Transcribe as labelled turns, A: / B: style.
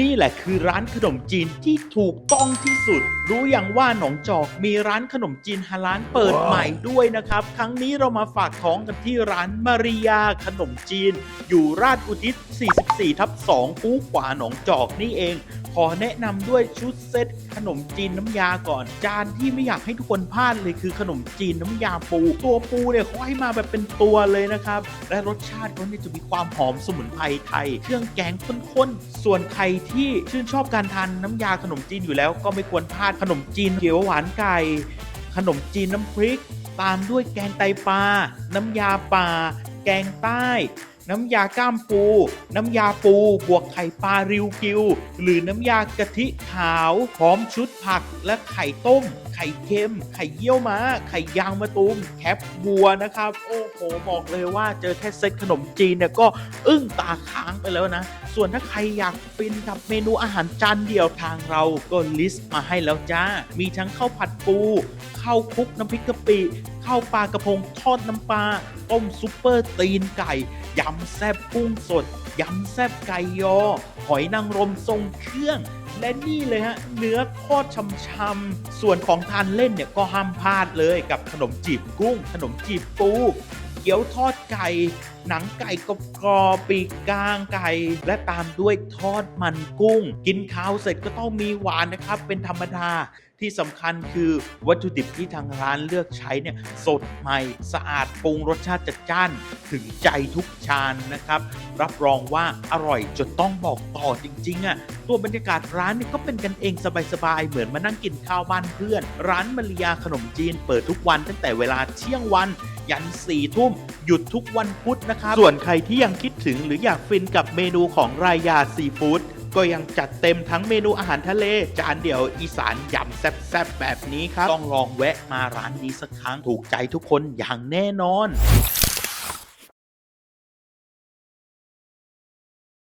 A: นี่แหละคือร้านขนมจีนที่ถูกต้องที่สุด รู้อย่างว่าหนองจอกมีร้านขนมจีนฮาลานเปิดใหม่ด้วยนะครับ ครั้งนี้เรามาฝากท้องกันที่ร้านมาริยาขนมจีน อยู่ราชอุทิศ 44 ทับ 2 คูขวาหนองจอกนี่เอง ขอแนะนำด้วยชุดเซตขนมจีนน้ำยาก่อน จานที่ไม่อยากให้ทุกคนพลาดเลยคือขนมจีนน้ำยาปู ตัวปูเนี่ยเขาให้มาแบบเป็นตัวเลยนะครับ และรสชาติเขาเนี่ยจะมีความหอมสมุนไพรไทย เครื่องแกงข้นๆ ส่วนใครที่ชื่นชอบการทานน้ำยาขนมจีนอยู่แล้วก็ไม่ควรพลาดขนมจีนเขียวหวานไก่ ขนมจีนน้ำพริก ตามด้วยแกงไตปลา น้ำยาป่า แกงใต้ น้ำยาก้ามปู น้ำยาปูบวกไข่ปลาริวกิว หรือน้ำยากะทิขาวพร้อมชุดผักและไข่ต้ม ไข่เค็ม ไข่เยี่ยวม้า ไข่ยางมะตูมแคปวัวนะครับ โอ้โหบอกเลยว่าเจอแค่เซตขนมจีนเนี่ยก็อึ้งตาค้างไปแล้วนะ ส่วนถ้าใครอยากฟินกับเมนูอาหารจานเดียวทางเราก็ลิสต์มาให้แล้วจ้า มีทั้งข้าวผัดปูข้าวคลุกน้ำพริกกะปิ ข้าวปลากระพงทอดน้ำปลาต้มซุปเปอร์ตีนไก่ ยำแซ่บกุ้งสด ยำแซ่บไก่ยอ หอยนางรมทรงเครื่องและนี่เลยฮะเนื้อทอดช่ำๆส่วนของทานเล่นเนี่ยก็ห้ามพลาดเลยกับขนมจีบกุ้ง ขนมจีบปูเกี๊ยวทอดไก่หนังไก่กรอบกรอบๆปีกกลางไก่ และตามด้วยทอดมันกุ้ง กินข้าวเสร็จก็ต้องมีหวานนะครับ เป็นธรรมดาที่สำคัญคือวัตถุดิบที่ทางร้านเลือกใช้เนี่ยสดใหม่สะอาดปรุงรสชาติจัดจ้าน ถึงใจทุกชานนะครับ รับรองว่าอร่อยจนต้องบอกต่อจริงๆอะ่ะตัวบรรยากาศร้านเนี่ยก็เป็นกันเองสบายๆ เหมือนมานั่งกินข้าวบ้านเพื่อน ร้านมาริยาขนมจีนเปิดทุกวันตั้งแต่เวลาเที่ยงวัน ยันสี่ทุ่มหยุดทุกวันพุธนะครับ ส่วนใครที่ยังคิดถึงหรืออยากฟินกับเมนูของรายาซีฟู้ดก็ยังจัดเต็มทั้งเมนูอาหารทะเล จานเดียวอีสานยำแซ่บๆแบบนี้ครับ ต้องลองแวะมาร้านนี้สักครั้งถูกใจทุกคนอย่างแน่นอน